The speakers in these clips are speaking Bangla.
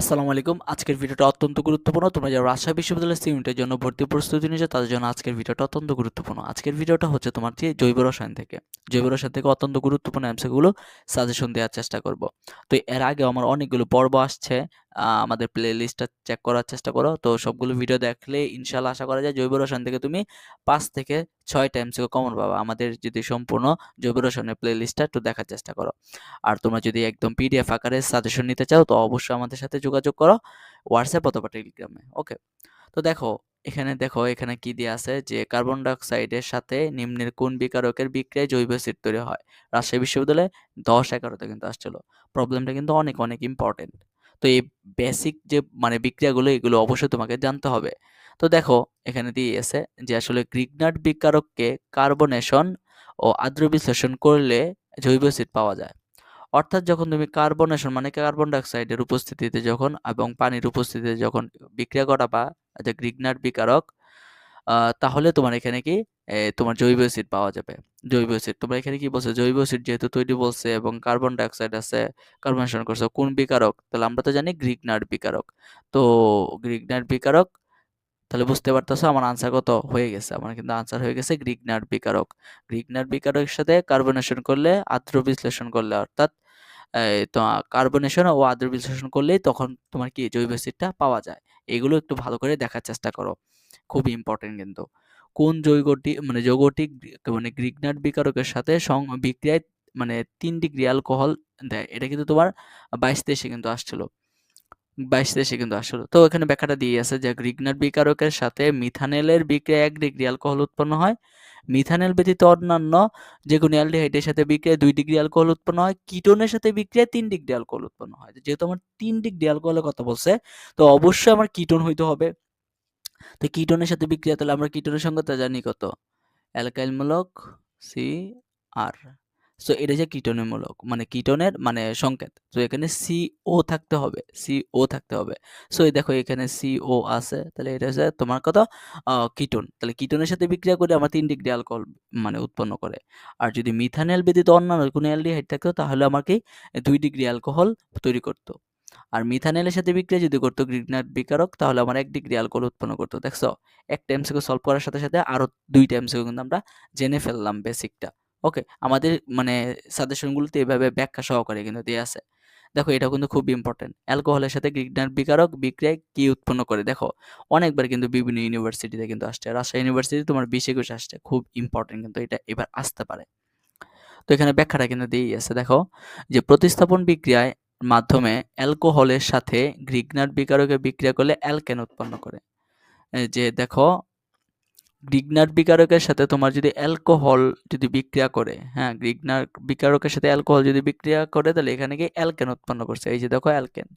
আসসালামু আলাইকুম। আজকের ভিডিওটা অত্যন্ত গুরুত্বপূর্ণ। তোমরা যারা রাজশাহী বিশ্ববিদ্যালয়ের সিউনিটের জন্য ভর্তি প্রস্তুতি নিয়েছো, তাদের জন্য আজকের ভিডিওটা অত্যন্ত গুরুত্বপূর্ণ। আজকের ভিডিওটা হচ্ছে তোমার যে জৈব রসায়ন থেকে। জৈব রসায়ন থেকে অত্যন্ত গুরুত্বপূর্ণ অ্যামসেগুলো সাজেশন দেওয়ার চেষ্টা করব। তো এর আগে আমার অনেকগুলো পর্ব আসছে। আমাদের প্লে লিস্টটা চেক করার চেষ্টা করো। তো সবগুলো ভিডিও দেখলে ইনশাল্লাহ আশা করা যায় জৈব রসায়ন থেকে তুমি পাঁচ থেকে ছয় টাইমস কমন পাবা। আমাদের যদি সম্পূর্ণ জৈব রসায়নের প্লে লিস্টটা একটু দেখার চেষ্টা করো। আর তোমরা যদি একদম পিডিএফ আকারে সাজেশন নিতে চাও, তো অবশ্যই আমাদের সাথে যোগাযোগ করো হোয়াটসঅ্যাপ অথবা টেলিগ্রামে ওকে তো দেখো, এখানে দেখো, এখানে কি দিয়ে আছে যে কার্বন ডাইঅক্সাইডের সাথে নিম্নের কোন বিকারকের বিক্রিয়ায় জৈব অ্যাসিড তৈরি হয়? রাজশাহী বিশ্ববিদ্যালয়ে দশ এগারোতে কিন্তু আসছিল। প্রবলেমটা কিন্তু অনেক অনেক ইম্পর্টেন্ট তো এই বেসিক যে মানে বিক্রিয়াগুলো, এগুলো অবশ্যই তোমাকে জানতে হবে। তো দেখো, এখানে দিয়ে এসে যে আসলে গ্রিগনাট বিকারককে কার্বনেশন ও আদ্র বিশ্লেষণ করলে জৈব সিট পাওয়া যায়। অর্থাৎ যখন তুমি কার্বনেশন মানে কার্বন ডাইঅক্সাইডের উপস্থিতিতে যখন এবং পানির উপস্থিতিতে যখন বিক্রিয়া ঘটাবা, যে গ্রিগনাট বিকারক তাহলে তোমার এখানে কি তোমার জৈব অ্যাসিড পাওয়া যাবে। জৈব অ্যাসিড, তোমরা এখানে কি বলছো? জৈব অ্যাসিড যেহেতু তৈরি বলছে এবং কার্বন ডাইঅক্সাইড আছে কার্বনেশন করছে কোন বিকারক? তাহলে আমরা তো জানি গ্রিগনাট বিকারক। তো গ্রিগনাট বিকারক, তাহলে বুঝতে পারতেছো আমার আনসার কত? হয়ে গেছে, আমার কিন্তু আনসার হয়ে গেছে গ্রিগনাট বিকারক। গ্রিগনাট বিকারকের সাথে কার্বনেশন করলে আদ্র বিশ্লেষণ করলে, অর্থাৎ তো কার্বনেশন ও আদ্র বিশ্লেষণ করলেই তখন তোমার কি জৈব অ্যাসিডটা পাওয়া যায়। এগুলো একটু ভালো করে দেখার চেষ্টা করো। খুবই ইম্পর্টেন্ট কিন্তু। কোন যৌগটি মানে যৌগটি মানে গ্রিগনাট বিকারকের সাথে সং, বিক্রিয়ায় মানে তিন ডিগ্রি অ্যালকোহল দেয়। এটা কিন্তু তোমার বাইশ তেইশে কিন্তু আসছিল। বাইশ তেইশে কিন্তু আসলো তো এখানে ব্যাখ্যাটা দিয়ে আছে যে গ্রিগনাট বিকারকের সাথে মিথানেলের বিক্রিয়া এক ডিগ্রি অ্যালকোহল উৎপন্ন হয়। মিথানেল ব্যতীত অন্যান্য যে কোনো অ্যালডিহাইডের সাথে বিক্রিয়ায় দুই ডিগ্রি অ্যালকোহল উৎপন্ন হয়। কিটোনের সাথে বিক্রিয়ায় তিন ডিগ্রি অ্যালকোহল উৎপন্ন হয়। যেহেতু আমার তিন ডিগ্রি অ্যালকোহলের কথা বলছে, তো অবশ্যই আমার কিটোন হইতে হবে। তো কিটোনের সাথে বিক্রিয়া, তাহলে আমরা কিটোনের সংখ্যাটা জানি কত? অ্যালকাইল মূলক সি আর সো এটা যে কিটোনের মূলক মানে কিটোনের মানে সংকেত। তো এখানে সি ও থাকতে হবে সি ও থাকতে হবে। সো এই দেখো এখানে সি ও আছে, তাহলে এটা হচ্ছে তোমার কত? কিটোন তাহলে কিটোনের সাথে বিক্রিয়া করে আমার তিন ডিগ্রি অ্যালকোহল মানে উৎপন্ন করে। আর যদি মিথানেল ব্যতীত অন্যান্য কোনো অ্যালডিহাইড থাকতো, তাহলে আমাকে দুই ডিগ্রি অ্যালকোহল তৈরি করতো। আর মিথানেলের সাথে বিক্রিয়া যদি করতো গ্রিগনাট বিকারক, তাহলে আমার এক ডিগ্রি অ্যালকোহল উৎপন্ন করতো। দেখছ? একটা এমসিকিউ সলভ করার সাথে সাথে আরও দুইটা এমসিকিউ কিন্তু আমরা জেনে ফেললাম বেসিকটা ওকে আমাদের মানে সাজেশনগুলোতে এভাবে ব্যাখ্যা সহকারে কিন্তু দিয়ে আছে। দেখো এটা কিন্তু খুব ইম্পর্টেন্ট অ্যালকোহলের সাথে গ্রিগনাট বিকারক বিক্রিয়ায় কি উৎপন্ন করে? দেখো, অনেকবার কিন্তু বিভিন্ন ইউনিভার্সিটিতে কিন্তু আসছে। রাজশাহী ইউনিভার্সিটি তোমার বিশ একুশ আসছে। খুব ইম্পর্টেন্ট কিন্তু এটা এবার আসতে পারে। তো এখানে ব্যাখ্যাটা কিন্তু দিয়েই আছে। দেখো, যে প্রতিস্থাপন বিক্রিয়ায় মাধ্যমে অ্যালকোহলের সাথে গ্রিগনাট বিকারকে বিক্রিয়া করলে অ্যালকেন উৎপন্ন করে? যে দেখো গ্রিগনাট বিকারকের সাথে তোমার যদি অ্যালকোহল যদি বিক্রিয়া করে হ্যাঁ গ্রিগনার বিকারকের সাথে অ্যালকোহল যদি বিক্রিয়া করে, তাহলে এখানে কি অ্যালকেন উৎপন্ন করছে? এই যে দেখো, অ্যালকেন।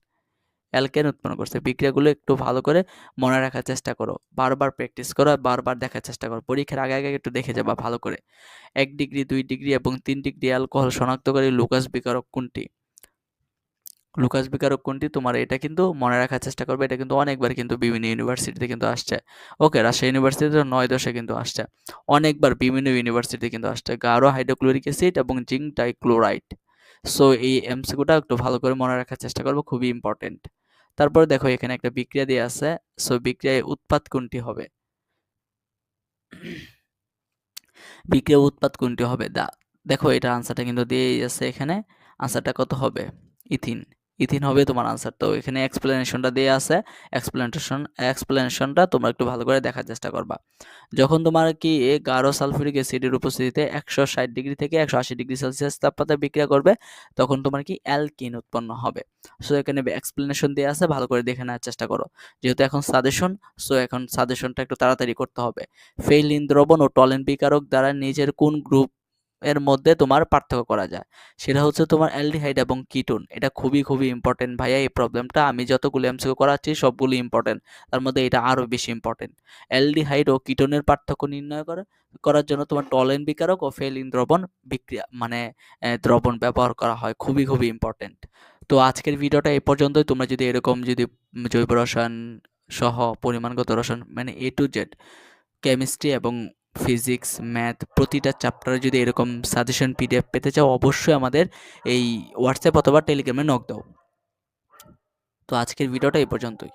অ্যালকেন উৎপন্ন করছে। বিক্রিয়াগুলো একটু ভালো করে মনে রাখার চেষ্টা করো। বারবার প্র্যাকটিস করো, বারবার দেখার চেষ্টা করো। পরীক্ষার আগে আগে একটু দেখে যাবা ভালো করে। এক ডিগ্রি, দুই ডিগ্রি এবং তিন ডিগ্রি অ্যালকোহল শনাক্তকারী লুকাস বিকারক কোনটি? লুকাস বিকারক কোনটি? তোমার এটা কিন্তু মনে রাখার চেষ্টা করবে। এটা কিন্তু অনেকবার কিন্তু বিভিন্ন ইউনিভার্সিটিতে কিন্তু আসছে। ওকে রাজশাহী ইউনিভার্সিটিতে নয় দশে কিন্তু আসছে। অনেকবার বিভিন্ন ইউনিভার্সিটিতে কিন্তু আসছে। গাঢ় হাইড্রোক্লোরিক অ্যাসিড এবং জিঙ্ক ডাইক্লোরাইড সো এই এমসিকিউটা একটু ভালো করে মনে রাখার চেষ্টা করব। খুবই ইম্পর্টেন্ট তারপরে দেখো, এখানে একটা বিক্রিয়া দিয়ে আছে। সো বিক্রিয়ায় উৎপাদ কোনটি হবে? বিক্রিয়া উৎপাদ কোনটি হবে? দা, দেখো, এটা আনসারটা কিন্তু দিয়েই আছে এখানে। আনসারটা কত হবে? ইথিন। ইথিন হবে, তোমার আনসার তো এখানে এক্সপ্লেনেশনটা দিয়ে আছে। এক্সপ্লেনেশন এক্সপ্লেনেশনটা তোমরা একটু ভালো করে দেখার চেষ্টা করবা। যখন তোমার কি গাঢ় সালফিউরিক অ্যাসিডের উপস্থিতিতে একশো ষাট ডিগ্রি থেকে একশো আশি ডিগ্রি সেলসিয়াস তাপমাত্রায় বিক্রিয়া করবে, তখন তোমার কি অ্যালকিন উৎপন্ন হবে। সো এখানে এক্সপ্লেনেশন দিয়ে আছে, ভালো করে দেখে নেওয়ার চেষ্টা করো। যেহেতু এখন সাজেশন সো এখন সাজেশনটা একটু তাড়াতাড়ি করতে হবে। ফেইলিন দ্রবণ ও টলেন বিকারক দ্বারা নিজের কোন গ্রুপ এর মধ্যে তোমার পার্থক্য করা যায়। সেটা হচ্ছে তোমার অ্যালডিহাইড এবং কিটোন। এটা খুবই খুবই ইম্পর্টেন্ট ভাইয়া এই প্রবলেমটা আমি যতগুলো এমসিকিউ করাচ্ছি সবগুলো ইম্পর্টেন্ট তার মধ্যে এটা আরও বেশি ইম্পর্টেন্ট অ্যালডিহাইড ও কিটোনের পার্থক্য নির্ণয় করা, করার জন্য তোমার টলেন বিকারক ও ফেলিন দ্রবণ বিক্রিয়া মানে দ্রবণ ব্যবহার করা হয়। খুবই খুবই ইম্পর্টেন্ট তো আজকের ভিডিওটা এই পর্যন্তই। তোমরা যদি এরকম যদি জৈব রসায়ন সহ পরিমাণগত রসায়ন মানে এ টু জেড কেমিস্ট্রি এবং ফিজিক্স ম্যাথ প্রতিটা চ্যাপ্টারে যদি এরকম সাজেশন পিডিএফ পেতে চাও, অবশ্যই আমাদের এই হোয়াটসঅ্যাপ অথবা টেলিগ্রামে নক দাও। তো আজকের ভিডিওটা এই পর্যন্তই।